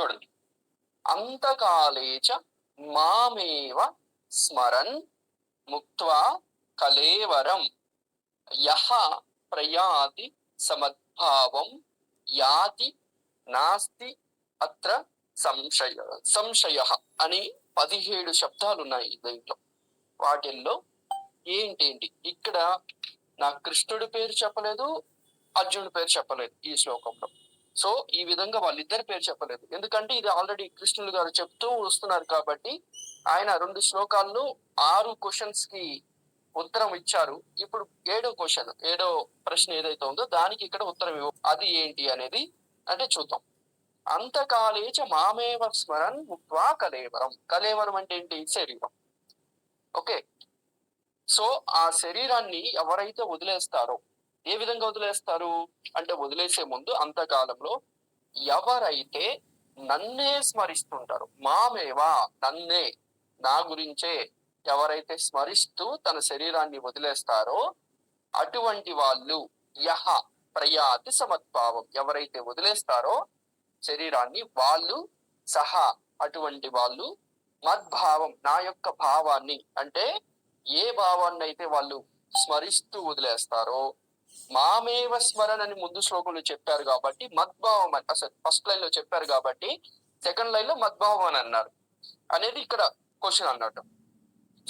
చూడండి. అంతకాలేచ మామేవ స్మరన్ ముక్త్వా కలేవరం యహ ప్రయాతి సమద్భావం యాతి నాస్తి అత్ర సంశయ సంశయ అని పదిహేడు శబ్దాలు ఉన్నాయి దీంట్లో. వాటిల్లో ఏంటేంటి? ఇక్కడ నా కృష్ణుడి పేరు చెప్పలేదు అర్జునుడి పేరు చెప్పలేదు ఈ శ్లోకంలో. సో ఈ విధంగా వాళ్ళిద్దరి పేరు చెప్పలేదు. ఎందుకంటే ఇది ఆల్రెడీ కృష్ణుడు గారు చెప్తూ వస్తున్నారు కాబట్టి ఆయన రెండు శ్లోకాల్లో ఆరు క్వశ్చన్స్కి ఉత్తరం ఇచ్చారు. ఇప్పుడు ఏడో క్వశ్చన్ ఏడో ప్రశ్న ఏదైతే ఉందో దానికి ఇక్కడ ఉత్తరం ఇవ్వ అది ఏంటి అనేది అంటే చూద్దాం. అంతకాలేచ మామేవ స్మరన్ ముక్వా కలేవరం. కలేవరం అంటే ఏంటి? శరీరం. ఓకే. సో ఆ శరీరాన్ని ఎవరైతే వదిలేస్తారో ఏ విధంగా వదిలేస్తారు? అంటే వదిలేసే ముందు అంతకాలంలో ఎవరైతే నన్నే స్మరిస్తుంటారు మామేవా? నన్నే నా గురించే ఎవరైతే స్మరిస్తూ తన శరీరాన్ని వదిలేస్తారో అటువంటి వాళ్ళు యహ ప్రయాతి సమద్భావం ఎవరైతే వదిలేస్తారో శరీరాన్ని వాళ్ళు సహా అటువంటి వాళ్ళు మద్భావం నా యొక్క భావాన్ని అంటే ఏ భావాన్ని అయితే వాళ్ళు స్మరిస్తూ వదిలేస్తారో మామేవ స్మరణ అని ముందు శ్లోకంలో చెప్పారు కాబట్టి మద్భావం అని అసలు ఫస్ట్ లైన్లో చెప్పారు కాబట్టి సెకండ్ లైన్లో మద్భావం అని అన్నారు. అనేది ఇక్కడ క్వశ్చన్ అన్నట్టు.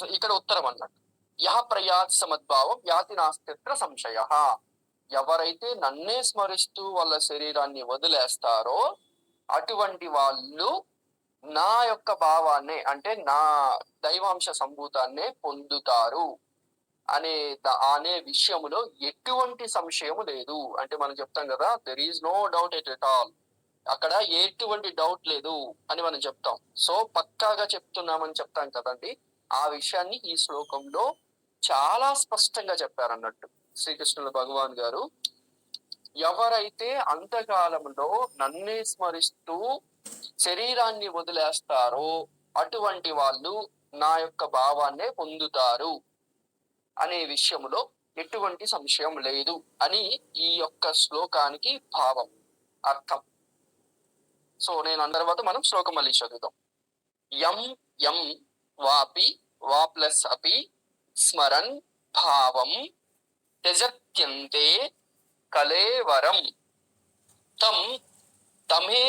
సో ఇక్కడ ఉత్తరం అన్నట్టు. యహ ప్రయాత్ సమద్భావం యాతి నాస్తిత్ర సంశయ. ఎవరైతే నన్నే స్మరిస్తూ వాళ్ళ శరీరాన్ని వదిలేస్తారో అటువంటి వాళ్ళు నా యొక్క భావాన్నే అంటే నా దైవాంశ సంభూతాన్నే పొందుతారు. అనే అనే విషయంలో ఎటువంటి సంశయము లేదు. అంటే మనం చెప్తాం కదా there is no doubt at at all అక్కడ ఎటువంటి డౌట్ లేదు అని మనం చెప్తాం. సో పక్కాగా చెప్తున్నామని చెప్తాం కదండి. ఆ విషయాన్ని ఈ శ్లోకంలో చాలా స్పష్టంగా చెప్పారన్నట్టు శ్రీకృష్ణుల భగవాన్ గారు. ఎవరైతే అంతకాలంలో నన్నే స్మరిస్తూ శరీరాన్ని వదిలేస్తారో అటువంటి వాళ్ళు నా యొక్క భావాన్నే పొందుతారు. అనే విషయంలో ఎటువంటి సంశయం లేదు అని ఈ యొక్క శ్లోకానికి భావం అర్థం. సో నేను అన్న తర్వాత మనం శ్లోకం మళ్ళీ చదువుతాం యం యం వాపి వా ప్లస్ అపి స్మరన్ భావం త్యజత్యంతే కలేవరం తం తమే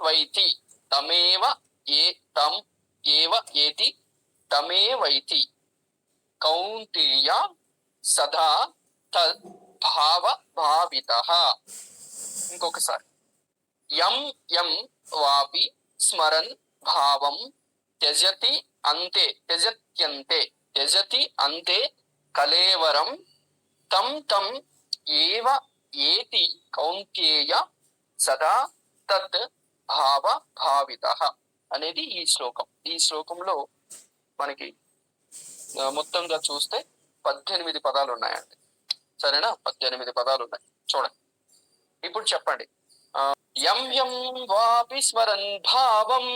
వైతి తమేవ ఏ తం ఏవ ఏతి తమే వైతి. కౌంతేయ సదా తద్భావ భావిత ఇంకొకసారి. యం యం వాపి స్మరన్ భావం త్యజతి అంతే త్యజత్యంతే త్యజతి అంతే కలేవరం తం తం ఏవ ఏతి కౌంతేయ సదా తత్ భావ భావిత అనేది ఈ శ్లోకం. ఈ శ్లోకంలో మనకి మొత్తంగా చూస్తే పద్దెనిమిది పదాలు ఉన్నాయండి. సరేనా? పద్దెనిమిది పదాలు ఉన్నాయి. చూడండి. ఇప్పుడు చెప్పండి. యం యం వాపి స్మరన్ భావం.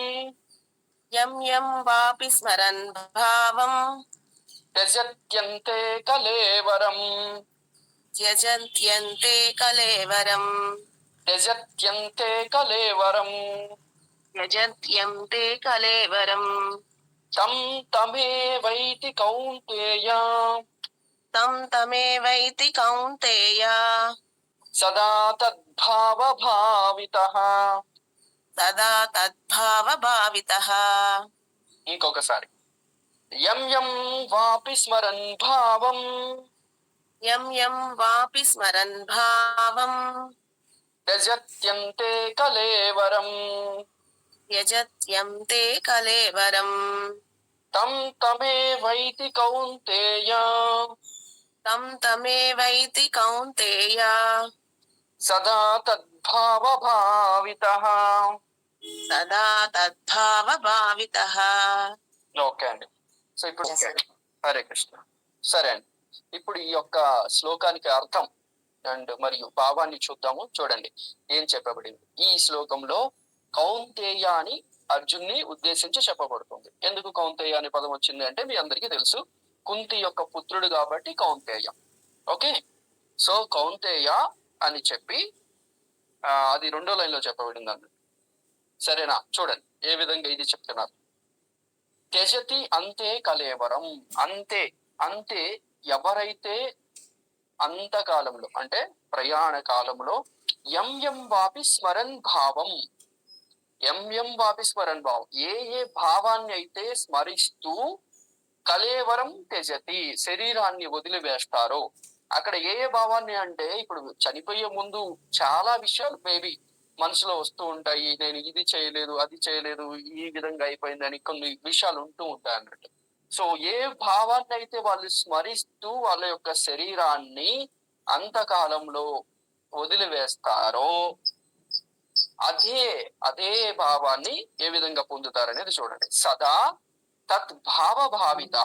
యం యం వాపి స్మరన్ భావం. త్యజత్యంతే కలేవరం. త్యజంత్యంతే కలేవరం. త్యజత్యంతే కలేవరం. త్యజంత్యంతే కలేవరం. తం తమే వైతి కౌంతేయ తం తమేవైతి కౌంతేయ సదా తద్భావ భావిత సదా తద్భావ భావిత ఇంకొకసారి। యం యం వాపి స్మరన్ భావం యం యం వాపి స్మరన్ భావం త్యజత్యంతే కలేవరం త్యజత్యంతే కలేవరం తం తమే వైతి కౌంతేయ తం తమేవైతి కౌంతేయ సదా తద్భావ భావిత సదా తద్భావ భావిత ఓకే అండి సో ఇప్పుడు. హరే కృష్ణ. సరే అండి ఇప్పుడు ఈ యొక్క శ్లోకానికి అర్థం అండ్ మరియు భావాన్ని చూద్దాము. చూడండి ఏం చెప్పబడింది? ఈ శ్లోకంలో కౌంతేయ అని అర్జున్ని ఉద్దేశించి చెప్పబడుతుంది. ఎందుకు కౌంతేయ అనే పదం వచ్చింది అంటే మీ అందరికీ తెలుసు. కుంతి యొక్క పుత్రుడు కాబట్టి కౌంతేయ. ఓకే? సో కౌంతేయ అని చెప్పి అది రెండో లైన్లో చెప్పబడింది అన్నట్టు సరేనా? చూడండి. ఏ విధంగా ఇది చెప్తున్నారు. త్యజతి అంతే కలేవరం. అంతే అంతే ఎవరైతే అంతకాలంలో అంటే ప్రయాణ కాలంలో ఎం ఎం వాపి స్మరన్ భావం. ఎంఎం ఎం వాపి స్మరన్ భావం ఏ ఏ భావాన్ని అయితే స్మరిస్తూ కలేవరం త్యజతి శరీరాన్ని వదిలివేస్తారో. అక్కడ ఏ ఏ భావాన్ని అంటే ఇప్పుడు చనిపోయే ముందు చాలా విషయాలు మేబీ మనసులో వస్తూ ఉంటాయి. నేను ఇది చేయలేదు అది చేయలేదు ఈ విధంగా అయిపోయిందని కొన్ని విషయాలు ఉంటూ ఉంటాయి అన్నట్టు. సో ఏ భావాన్ని అయితే వాళ్ళు స్మరిస్తూ వాళ్ళ యొక్క శరీరాన్ని అంతకాలంలో వదిలివేస్తారో అదే అదే భావాన్ని ఏ విధంగా పొందుతారనేది చూడండి. సదా తత్ భావభావిత.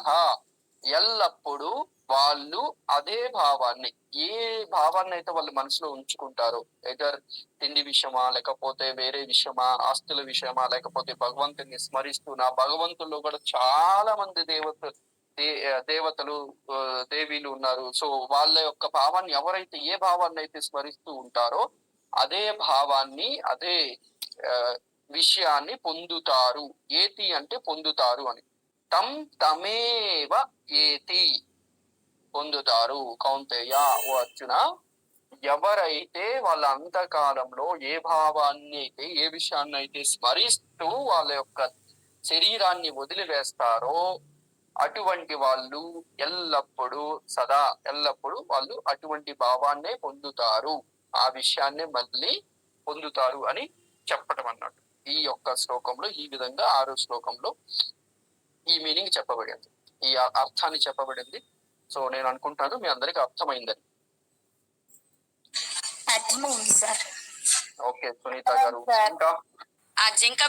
ఎల్లప్పుడూ వాళ్ళు అదే భావాన్ని ఏ భావాన్ని అయితే వాళ్ళు మనసులో ఉంచుకుంటారో ఎదర్ తిండి విషయమా లేకపోతే వేరే విషయమా ఆస్తుల విషయమా లేకపోతే భగవంతుని స్మరిస్తూ నా భగవంతుల్లో కూడా చాలా మంది దేవత దే- దేవతలు దేవీలు ఉన్నారు. సో వాళ్ళ యొక్క భావాన్ని ఎవరైతే ఏ భావాన్ని అయితే స్మరిస్తూ ఉంటారో అదే భావాన్ని అదే విషయాన్ని పొందుతారు. ఏతి అంటే పొందుతారు అని. తం తమేవ ఏతి పొందుతారు. కౌంతేయ ఓ అర్జున ఎవరైతే వాళ్ళ అంతకాలంలో ఏ భావాన్ని అయితే ఏ విషయాన్ని అయితే స్మరిస్తూ వాళ్ళ యొక్క శరీరాన్ని వదిలివేస్తారో అటువంటి వాళ్ళు ఎల్లప్పుడూ సదా ఎల్లప్పుడూ వాళ్ళు అటువంటి భావాన్నే పొందుతారు. ఆ విషయాన్నే మళ్ళీ పొందుతారు అని చెప్పటం అన్నట్టు ఈ యొక్క శ్లోకంలో ఈ విధంగా ఆరో శ్లోకంలో ఈ మీనింగ్ చెప్పబడింది. ఈ అర్థాన్ని చెప్పబడింది. సో నేను అనుకుంటాను మీ అందరికి అర్థమైందని. అర్థమైంది సార్. ఓకే సునీత గారు. ఇంకా